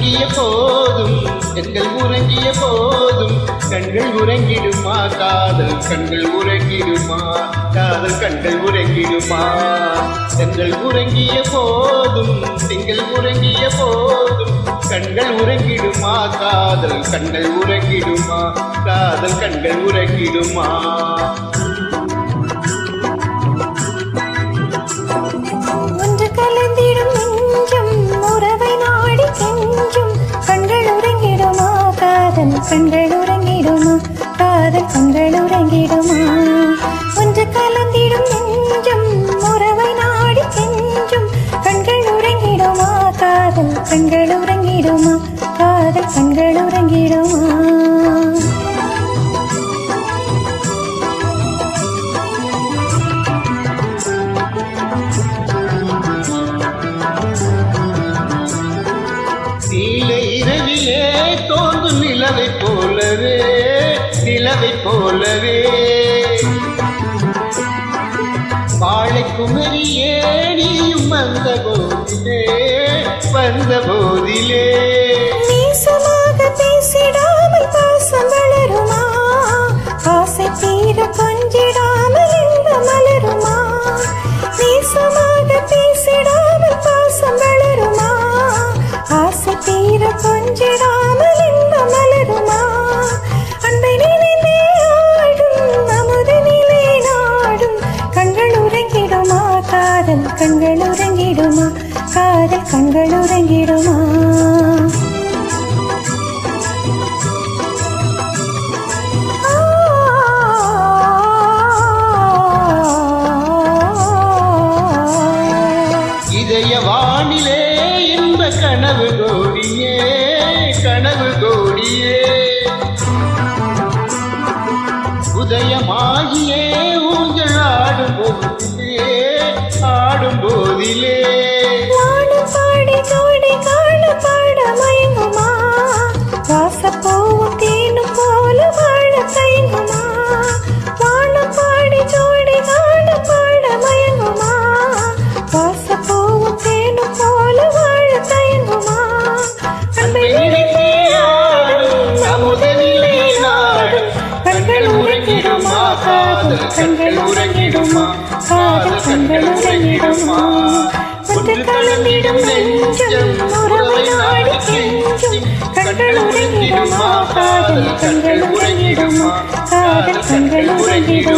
உறங்கிய போதும் எங்கள் உறங்கிய போதும். கண்கள் உறங்கிடுமா காதல் கண்கள் உறங்கிடுமா காதல் கண்கள் உறங்கிடுமா. எங்கள் உறங்கிய போதும் எங்கள் உறங்கிய போதும். கண்கள் உறங்கிடுமா காதல் கண்கள் உறங்கிடுமா காதல் கண்கள் உறங்கிடுமா. கண்கள் உறங்கிடுமா காதல் கண்கள் உறங்கிடுமா ஒன்று கலந்திடும் நெஞ்சம் உறவை நாடி செஞ்சும் கண்கள் உறங்கிடுமா காதல் கண்கள் உறங்கிடுமா காதல் கண்கள் உறங்கிடுமா போலவே நிலவை போலவே. வாழை குமரியே நீயும் வந்த போதிலே வந்த போதிலே. காதல் கண்கள் உறங்கிடுமா காதல் கண்கள் உறங்கிடுமா இதய வானிலே இன்ப கனவு கோடியே கனவு கோடியே. உதயமாகியே காதல் கண்கள் உறங்கிடுமா ஒன்று கலந்திடும் நெஞ்சம் உறவை நாடி கெஞ்சும் காதல் கண்கள் இடமா காதல் கண்கள் இடமா